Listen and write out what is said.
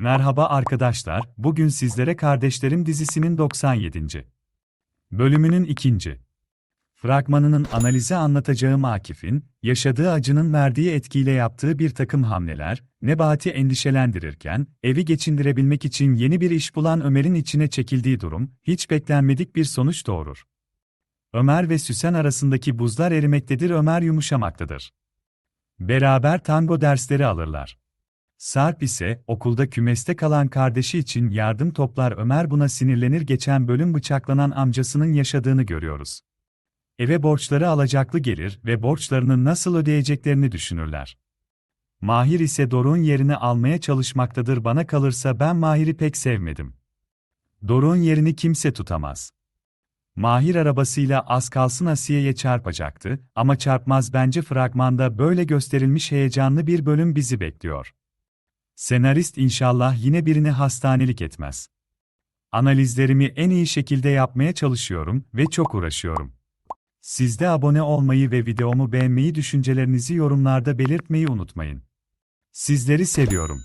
Merhaba arkadaşlar, bugün sizlere Kardeşlerim dizisinin 97. bölümünün ikinci fragmanının analize anlatacağım Akif'in, yaşadığı acının verdiği etkiyle yaptığı bir takım hamleler, Nebahat'i endişelendirirken, evi geçindirebilmek için yeni bir iş bulan Ömer'in içine çekildiği durum, hiç beklenmedik bir sonuç doğurur. Ömer ve Süsen arasındaki buzlar erimektedir Ömer yumuşamaktadır. Beraber tango dersleri alırlar. Sarp ise okulda kümeste kalan kardeşi için yardım toplar Ömer buna sinirlenir geçen bölüm bıçaklanan amcasının yaşadığını görüyoruz. Eve borçları alacaklı gelir ve borçlarını nasıl ödeyeceklerini düşünürler. Mahir ise Doruk'un yerini almaya çalışmaktadır bana kalırsa ben Mahir'i pek sevmedim. Doruk'un yerini kimse tutamaz. Mahir arabasıyla az kalsın Asiye'ye çarpacaktı ama çarpmaz bence fragmanda böyle gösterilmiş heyecanlı bir bölüm bizi bekliyor. Senarist inşallah yine birini hastanelik etmez. Analizlerimi en iyi şekilde yapmaya çalışıyorum ve çok uğraşıyorum. Siz de abone olmayı ve videomu beğenmeyi düşüncelerinizi yorumlarda belirtmeyi unutmayın. Sizleri seviyorum.